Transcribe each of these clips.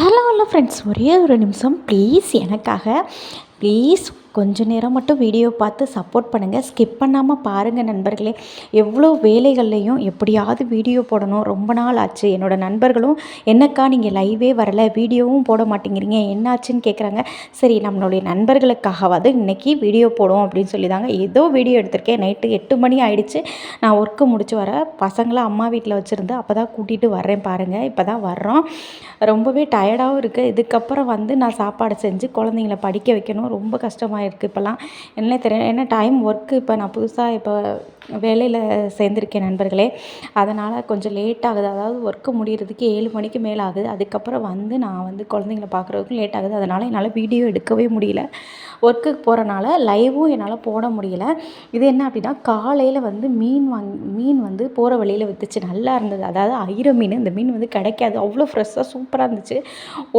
Hello hello friends ஒரே ஒரு நிமிஷம். ப்ளீஸ் எனக்காக ப்ளீஸ் கொஞ்ச நேரம் மட்டும் வீடியோ பார்த்து சப்போர்ட் பண்ணுங்கள் ஸ்கிப் பண்ணாமல் பாருங்கள் நண்பர்களே. எவ்வளோ வேலைகள்லையும் எப்படியாவது வீடியோ போடணும். ரொம்ப நாள் ஆச்சு. என்னோடய நண்பர்களும் என்னக்கா நீங்கள் லைவே வரல. வீடியோவும் போட மாட்டேங்கிறீங்க. என்னாச்சுன்னு கேட்குறாங்க சரி நம்மளுடைய நண்பர்களுக்காகவாது இன்றைக்கி வீடியோ போடுவோம் அப்படின்னு சொல்லி தாங்க ஏதோ வீடியோ எடுத்திருக்கேன். நைட்டு எட்டு மணி ஆயிடுச்சு. நான் ஒர்க்கு முடிச்சு வர பசங்களை அம்மா வீட்டில் வச்சுருந்து அப்போ தான் கூட்டிகிட்டு வர்றேன் பாருங்கள் இப்போ தான் வர்றோம். ரொம்பவே டயர்டாகவும் இருக்குது இதுக்கப்புறம் வந்து நான் சாப்பாடு செஞ்சு குழந்தைங்கள படிக்க வைக்கணும். ரொம்ப கஷ்டமாக இருக்குது இப்போல்லாம். என்ன தெரியும் ஏன்னா டைம் ஒர்க்கு இப்போ நான் புதுசாக இப்போ வேலையில் சேர்ந்துருக்கேன் நண்பர்களே. அதனால் கொஞ்சம் லேட் ஆகுது. அதாவது ஒர்க்கு முடிகிறதுக்கு ஏழு மணிக்கு மேலே ஆகுது. அதுக்கப்புறம் வந்து நான் வந்து குழந்தைங்கள பார்க்குறதுக்கும் லேட் ஆகுது. அதனால் என்னால் வீடியோ எடுக்கவே முடியல. ஒர்க்குக்கு போகிறனால லைவும் என்னால் போட முடியல. இது என்ன அப்படின்னா காலையில் வந்து மீன் வாங்கி மீன் வந்து போகிற வழியில் விற்றுச்சு நல்லா இருந்தது. அதாவது ஐர மீன். இந்த மீன் வந்து கிடைக்காது. அவ்வளோ ஃப்ரெஷ்ஷாக சூப்பராக இருந்துச்சு.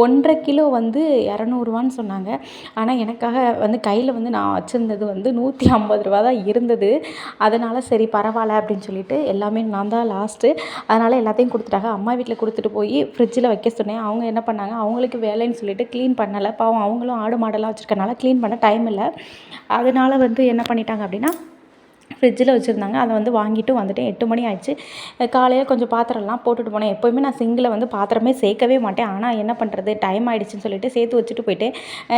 ஒன்றரை கிலோ வந்து இரநூறுவான்னு சொன்னாங்க. ஆனால் எனக்காக வந்து கையில் வந்து நான் வச்சுருந்தது வந்து நூற்றி ஐம்பது ரூபா தான் இருந்தது. அதனால் சரி பரவாயில்ல அப்படின்னு சொல்லிட்டு எல்லாமே நான் தான் லாஸ்ட்டு அதனால் எல்லாத்தையும் கொடுத்துட்டாங்க. அம்மா வீட்டில் கொடுத்துட்டு போய் ஃப்ரிட்ஜில் வைக்க சொன்னேன். அவங்க என்ன பண்ணாங்க? அவங்களுக்கு வேலைன்னு சொல்லிட்டு க்ளீன் பண்ணலை. பாவம் அவங்களும் ஆடு மாடெல்லாம் வச்சுருக்கனால க்ளீன் பண்ண டைம் இல்லை. அதனால் வந்து என்ன பண்ணிட்டாங்க அப்படின்னா ஃப்ரிட்ஜில் வச்சுருந்தாங்க. அதை வந்து வாங்கிட்டு வந்துட்டேன். எட்டு மணி ஆயிடுச்சு. காலையில் கொஞ்சம் பாத்திரம்லாம் போட்டுட்டு போனேன். எப்போயுமே நான் சிங்கில் வந்து பாத்திரமே சேர்க்கவே மாட்டேன். ஆனால் என்ன பண்ணுறது டைம் ஆகிடுச்சின்னு சொல்லிட்டு சேர்த்து வச்சுட்டு போயிட்டேன்.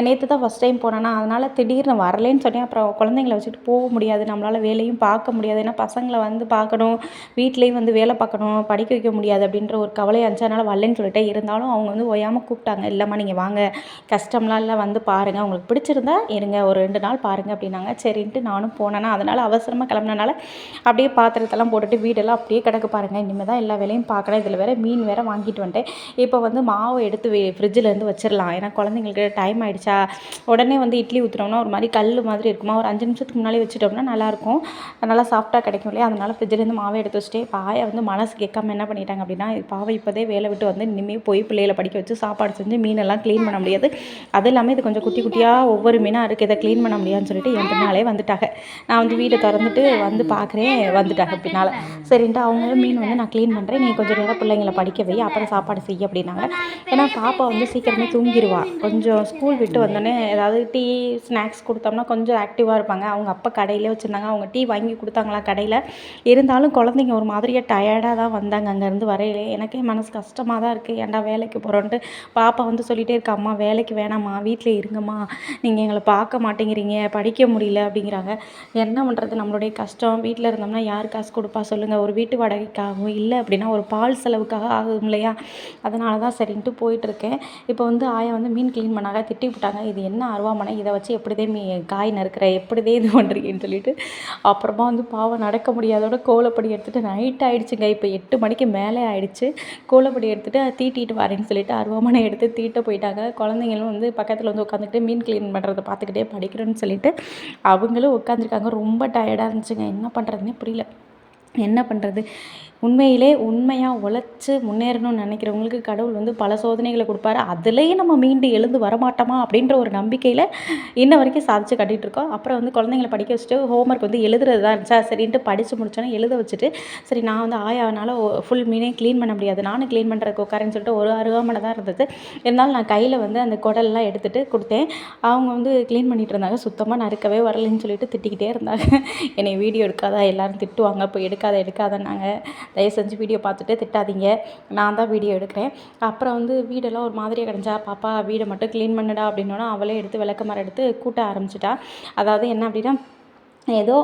நேற்று தான் ஃபஸ்ட் டைம் போனேன்னா அதனால் திடீர்னு வரலேன்னு சொன்னேன். அப்புறம் குழந்தைங்கள வச்சுட்டு போக முடியாது. நம்மளால் வேலையும் பார்க்க முடியாது. ஏன்னா பசங்களை வந்து பார்க்கணும். வீட்லேயும் வந்து வேலை பார்க்கணும். படிக்க வைக்க முடியாது அப்படின்ற ஒரு கவலை இருந்துச்சு அதனால் வரலன்னு சொல்லிட்டு இருந்தாலும் அவங்க வந்து ஓயாமல் கூப்பிட்டாங்க. இல்லைம்மா நீங்கள் வாங்க. கஷ்டம்லாம் இல்லை. வந்து பாருங்கள் உங்களுக்கு பிடிச்சிருந்தா இருங்க. ஒரு ரெண்டு நாள் பாருங்கள் அப்படின்னாங்க. சரின்ட்டு நானும் போனேன்னா அதனால் அவசரமாக கிளம்புனனால அப்படியே பாத்திரத்தெல்லாம் போட்டுட்டு வீடெல்லாம் அப்படியே கிடக்கு பாருங்கள் இனிமேல் தான் எல்லா வேலையும் பார்க்கணும். இதில் வேறு மீன் வேறு வாங்கிட்டு வந்துட்டேன். இப்போ வந்து மாவு எடுத்து ஃப்ரிட்ஜிலேருந்து வச்சிடலாம் ஏன்னா குழந்தைங்களுக்கு டைம் ஆகிடுச்சா உடனே வந்து இட்லி ஊற்றுனோம்னா ஒரு மாதிரி கல் மாதிரி இருக்குமா? ஒரு அஞ்சு நிமிஷத்துக்கு முன்னாடி வச்சுட்டோம்னா நல்லாயிருக்கும். நல்லா சாஃப்ட்டாக கிடைக்கும் இல்லையா? அதனால் ஃப்ரிட்ஜிலேருந்து மாவை எடுத்து வச்சுட்டு பாயை வந்து மனசு கேட்காம என்ன பண்ணிட்டாங்க அப்படின்னா பாவை இப்போதே வேலை விட்டு வந்து இனிமேல் போய் பிள்ளைகளை படிக்க வச்சு சாப்பாடு செஞ்சு மீனெல்லாம் க்ளீன் பண்ண முடியாது. அது இல்லாமல் இது கொஞ்சம் குட்டி குட்டியாக ஒவ்வொரு மீனாக இருக்குது இதை க்ளீன் பண்ண முடியாதுன்னு சொல்லிட்டு என் பின்னாலே வந்துட்டாங்க. நான் வந்து வீட்டை திறந்துட்டு வந்து பார்க்குறேன் வந்துட்டாங்க பின்னால். சரின்ட்டு அவங்களும் மீன் வந்து நான் க்ளீன் பண்ணுறேன் நீ கொஞ்சம் நேரம் பிள்ளைங்கள படிக்க வை அப்புறம் சாப்பாடு செய்ய அப்படின்னாங்க. ஏன்னா பாப்பா வந்து சீக்கிரமே தூங்கிடுவா கொஞ்சம் ஸ்கூல் விட்டு வந்தோடனே ஏதாவது டீ ஸ்நாக்ஸ் கொடுத்தோம்னா கொஞ்சம் ஆக்டிவாக இருப்பாங்க. அவங்க அப்பா கடையிலே வச்சுருந்தாங்க. அவங்க டீ வாங்கி கொடுத்தாங்களா கடையில்? இருந்தாலும் குழந்தைங்க ஒரு மாதிரியாக டயர்டாக தான் வந்தாங்க. அங்கேருந்து வரையிலே. எனக்கே மனசு கஷ்டமாக தான் இருக்குது ஏன்டா வேலைக்கு போகிறோன்ட்டு பாப்பா வந்து சொல்லிகிட்டே இருக்கா அம்மா வேலைக்கு வேணாம்மா. வீட்டில் இருங்கம்மா. நீங்கள் எங்களை பார்க்க மாட்டேங்கிறீங்க. படிக்க முடியல. அப்படிங்கிறாங்க. என்ன பண்ணுறது நம்மளுடைய கஷ்டம் வீட்டில் இருந்தோம்னா யார் காசு கொடுப்பா சொல்லுங்கள் ஒரு வீட்டு வாடகைக்காகவும் இல்லை அப்படின்னா ஒரு பால் செலவுக்காக ஆகும் இல்லையா? அதனால தான் சரின்ட்டு போயிட்டுருக்கேன். இப்போ வந்து ஆயா வந்து மீன் க்ளீன் பண்ணாங்க திட்டி விட்டாங்க. இது என்ன அருவாமனை இதை வச்சு எப்படிதே மீ காய் நறுக்கிற எப்படிதே இது பண்ணுறீங்கன்னு சொல்லிட்டு அப்புறமா வந்து பாவம் நடக்க முடியாதோட கோலப்படி எடுத்துகிட்டு நைட் ஆகிடுச்சுங்க இப்போ எட்டு மணிக்கு மேலே ஆகிடுச்சு கோலப்படி எடுத்துகிட்டு தீட்டிட்டு வரேன்னு சொல்லிட்டு அருவாமனை எடுத்து தீட்ட போயிட்டாங்க. குழந்தைங்களும் வந்து பக்கத்தில் வந்து உட்காந்துக்கிட்டு மீன் க்ளீன் பண்ணுறதை பார்த்துக்கிட்டே படிக்கிறேன்னு சொல்லிட்டு அவங்களும் உட்காந்துருக்காங்க. ரொம்ப டயர்டாக இருந்துச்சு. இருந்துச்சுங்க என்ன பண்ணுறதுனே புரியல. என்ன பண்ணுறது உண்மையிலே உண்மையாக உழைச்சி முன்னேறணும்னு நினைக்கிறவங்களுக்கு கடவுள் வந்து பல சோதனைகளை கொடுப்பாரு. அதுலேயே நம்ம மீண்டு எழுந்து வரமாட்டோமா அப்படின்ற ஒரு நம்பிக்கையில் இன்ன வரைக்கும் சாதிச்சு கட்டிகிட்டு இருக்கோம். அப்புறம் வந்து குழந்தைங்கள படிக்க வச்சுட்டு ஹோம்ஒர்க் வந்து எழுதுறது தான் இருந்துச்சா? சரின்ட்டு படித்து முடிச்சோன்னே எழுத வச்சுட்டு சரி நான் வந்து ஆயாவனால ஃபுல் மீனே க்ளீன் பண்ண முடியாது. நானும் க்ளீன் பண்ணுறதுக்கு உட்காரேன்னு சொல்லிட்டு ஒரு அருகாமனை தான் இருந்தது. இருந்தாலும் நான் கையில் வந்து அந்த குடல்லாம் எடுத்துகிட்டு கொடுத்தேன். அவங்க வந்து க்ளீன் பண்ணிகிட்டு இருந்தாங்க. சுத்தமாக நறுக்கவே வரலைன்னு சொல்லிட்டு திட்டிக்கிட்டே இருந்தாங்க. என்னை வீடியோ எடுக்காதா? எல்லோரும் திட்டுவாங்க. இப்போ எடுக்காத எடுக்காதன்னாங்க. தயவு செஞ்சு வீடியோ பார்த்துட்டு திட்டாதீங்க. நான் தான் வீடியோ எடுக்கிறேன். அப்புறம் வந்து வீடெல்லாம் ஒரு மாதிரியாக கிடஞ்சா பாப்பா வீடை மட்டும் க்ளீன் பண்ணுடா அப்படின்னோன்னா அவளே எடுத்து விளக்கமரம் எடுத்து கூட்ட ஆரம்பிச்சிட்டா. அதாவது என்ன அப்படின்னா ஏதோ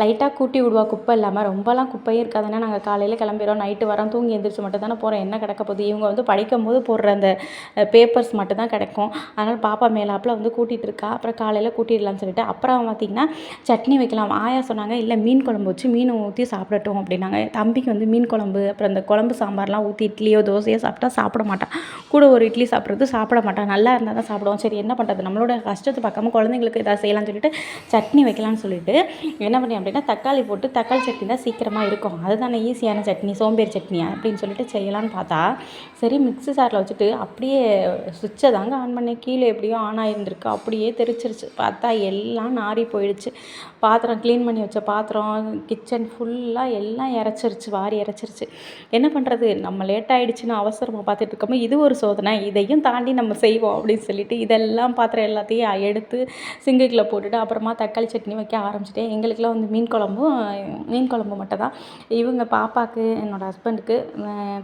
லைட்டாக கூட்டி விடுவா குப்பை இல்லாமல் ரொம்பலாம் குப்பையும் இருக்காதுன்னா நாங்கள் காலையில் கிளம்பிடுறோம் நைட்டு வரோம் தூங்கி எழுந்திரிச்சு மட்டும் தானே போகிறோம் என்ன கிடக்க போகுது? இவங்க வந்து படிக்கும்போது போடுற அந்த பேப்பர்ஸ் மட்டும் தான் கிடைக்கும். அதனால் பாப்பா மேலாப்பில் வந்து கூட்டிகிட்டு இருக்கா. அப்புறம் காலையில் கூட்டிடலான்னு சொல்லிட்டு. அப்புறம் பார்த்திங்கன்னா சட்னி வைக்கலாம். ஆயா சொன்னாங்க இல்லை மீன் குழம்பு வச்சு மீன் ஊற்றி சாப்பிடட்டும் அப்படின்னாங்க. தம்பிக்கு வந்து மீன் குழம்பு அப்புறம் அந்த குழம்பு சாம்பார்லாம் ஊற்றி இட்லியோ தோசையோ சாப்பிட்டா சாப்பிட மாட்டான். கூட ஒரு இட்லி சாப்பிட்றது சாப்பிட மாட்டான். நல்லா இருந்தால் தான் சாப்பிடுவோம் சரி என்ன பண்ணுறது நம்மளோட கஷ்டத்தை பார்க்காம குழந்தைங்களுக்கு எதாவது செய்யலாம்னு சொல்லிட்டு சட்னி வைக்கலாம்னு சொல்லிட்டு என்ன பண்ணேன் அப்படின்னா தக்காளி போட்டு தக்காளி சட்னி தான் சீக்கிரமாக இருக்கும். அதுதானே ஈஸியான சட்னி சோம்பேறி சட்னியா அப்படின்னு சொல்லிட்டு செய்யலான்னு பார்த்தா சரி மிக்ஸி சாரில் வச்சுட்டு அப்படியே சுவிட்சை தாங்க ஆன் பண்ணேன். கீழே எப்படியோ ஆன் ஆகியிருந்திருக்கு அப்படியே தெரிச்சிருச்சு. பார்த்தா எல்லாம் நாறி போயிடுச்சு. பாத்திரம் க்ளீன் பண்ணி வச்ச பாத்திரம் கிச்சன் ஃபுல்லாக எல்லாம் இறச்சிருச்சு. வாரி இறச்சிருச்சு. என்ன பண்ணுறது நம்ம லேட் ஆகிடுச்சின்னு அவசரமாக பார்த்துட்டு இருக்கோமோ இது ஒரு சோதனை. இதையும் தாண்டி நம்ம செய்வோம் அப்படின்னு சொல்லிட்டு இதெல்லாம் பாத்திரம் எல்லாத்தையும் எடுத்து சிங்குக்குள்ளே போட்டுட்டு அப்புறமா தக்காளி சட்னி வைக்க ஆரம்பிச்சிட்டேன் எங்களுக்கெல்லாம் வந்து மீன் குழம்பும் மீன் குழம்பு மட்டும் தான் இவங்க பாப்பாவுக்கு என்னோடய ஹஸ்பண்டுக்கு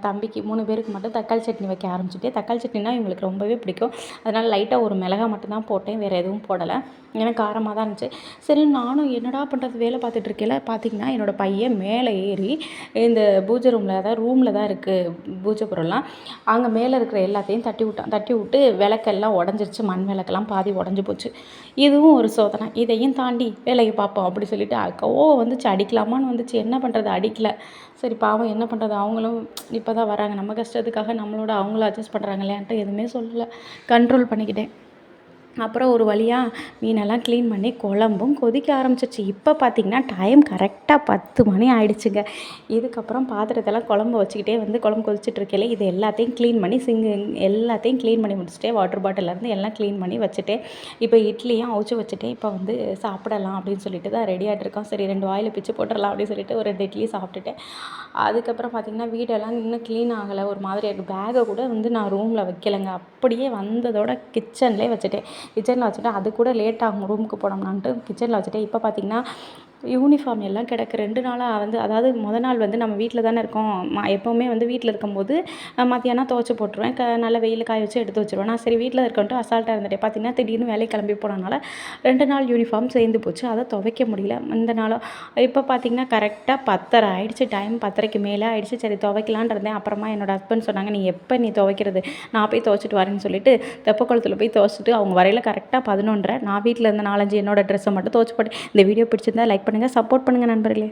தம்பிக்கு மூணு பேருக்கு மட்டும் தக்காளி சட்னி வைக்க ஆரம்பிச்சிட்டேன் தக்காளி சட்னினா இவங்களுக்கு ரொம்பவே பிடிக்கும். அதனால் லைட்டாக ஒரு மிளகா மட்டும் தான் போட்டேன் வேறு எதுவும் போடலை. எனக்கு காரமாக தான் இருந்துச்சு. சரி நானும் என்னடா பண்ணுறது வேலை பார்த்துட்டு இருக்கையில பார்த்தீங்கன்னா என்னோடய பையன் மேலே ஏறி இந்த பூஜை ரூமில் அதாவது ரூமில் தான் இருக்குது பூஜை பொருள்லாம். அங்கே மேலே இருக்கிற எல்லாத்தையும் தட்டி விட்டான். தட்டி விட்டு விளக்கெல்லாம் உடஞ்சிருச்சு மண் விளக்கெல்லாம் பாதி உடஞ்சி போச்சு. இதுவும் ஒரு சோதனை. இதையும் தாண்டி வேலையை பார்ப்போம். அப்படி சொல்லிட்டு அக்காவோ வந்துச்சு அடிக்கலாமான்னு வந்துச்சு. என்ன பண்ணுறது அடிக்கல. சரி பாவம் என்ன பண்ணுறது அவங்களும் இப்போ தான் வராங்க. நம்ம கஷ்டத்துக்காக நம்மளோட அவங்களும் அட்ஜஸ்ட் பண்ணுறாங்க இல்லையான்ட்டு எதுவுமே சொல்லலை. கண்ட்ரோல் பண்ணிக்கிட்டேன். அப்புறம் ஒரு வழியாக மீனெல்லாம் க்ளீன் பண்ணி குழம்பும் கொதிக்க ஆரம்பிச்சிருச்சு. இப்போ பார்த்திங்கன்னா டைம் கரெக்டாக பத்து மணி ஆயிடுச்சுங்க. இதுக்கப்புறம் பாத்திரத்தெல்லாம் குழம்பு வச்சுக்கிட்டே வந்து குழம்பு கொதிச்சிட்ருக்கையில இது எல்லாத்தையும் க்ளீன் பண்ணி சிங்கு எல்லாத்தையும் க்ளீன் பண்ணி முடிச்சுட்டே வாட்டர் பாட்டிலேருந்து எல்லாம் க்ளீன் பண்ணி வச்சுட்டேன் இப்போ இட்லியும் அவிச்சு வச்சுட்டே இப்போ வந்து சாப்பிடலாம் அப்படின்னு சொல்லிட்டு தான் ரெடி ஆகிட்ருக்கோம் சரி ரெண்டு வாயில் பிச்சு போட்டுடலாம் அப்படின்னு சொல்லிட்டு ஒரு ரெண்டு இட்லி சாப்பிட்டுட்டேன் அதுக்கப்புறம் பார்த்திங்கன்னா வீடெல்லாம் இன்னும் க்ளீன் ஆகலை. ஒரு மாதிரி இருக்குது பேகை கூட வந்து நான் ரூமில் வைக்கலைங்க. அப்படியே வந்ததோட கிச்சன்லேயே வச்சுட்டேன். கிச்சனில் வச்சுட்டு அது கூட லேட் ஆகும் ரூமுக்கு போனோம்னான்ட்டு. கிச்சனில் வச்சுட்டு இப்போ பார்த்திங்கன்னா யூனிஃபார்ம் எல்லாம் கிடக்கு. ரெண்டு நாளாக வந்து அதாவது மொதல் நாள் வந்து நம்ம வீட்டில் தானே இருக்கோம். ம எப்போவுமே வந்து வீட்டில் இருக்கும்போது மத்தியானம் துவச்சி போட்டுருவேன். க நல்ல வெயில் காய வச்சு எடுத்து வச்சுருவேன். நான் சரி வீட்டில் இருக்கன்ட்டு அசால்ட்டாக இருந்துட்டேன். பார்த்திங்கன்னா திடீர்னு வேலைக்கு கிளம்பி போனனால ரெண்டு நாள் யூனிஃபார்ம் சேர்ந்து போச்சு. அதை துவைக்க முடியல. இந்த நாளும் இப்போ பார்த்திங்கன்னா கரெக்டாக பத்தரை ஆயிடுச்சு. டைம் பத்தரைக்கு மேலே ஆயிடுச்சு. சரி துவைக்கலான் இருந்தேன். அப்புறமா என்னோடய ஹஸ்பண்ட் சொன்னாங்க நீ எப்போ நீ துவைக்கிறது? நான் போய் துவைச்சிட்டு வரேன்னு சொல்லிட்டு தெப்ப குளத்துல போய் துவைச்சிட்டு அவங்க வரையில் கரெக்டாக பதினொன்றரை நான் வீட்டில் இருந்த நாலஞ்சு என்னோடய ட்ரெஸ்ஸை மட்டும் துவைச்சி போட்டு இந்த வீடியோ பிடிச்சிருந்தா லைக் பண்ணி பண்ணுங்கள் சப்போர்ட் பண்ணுங்கள் நண்பர்களே.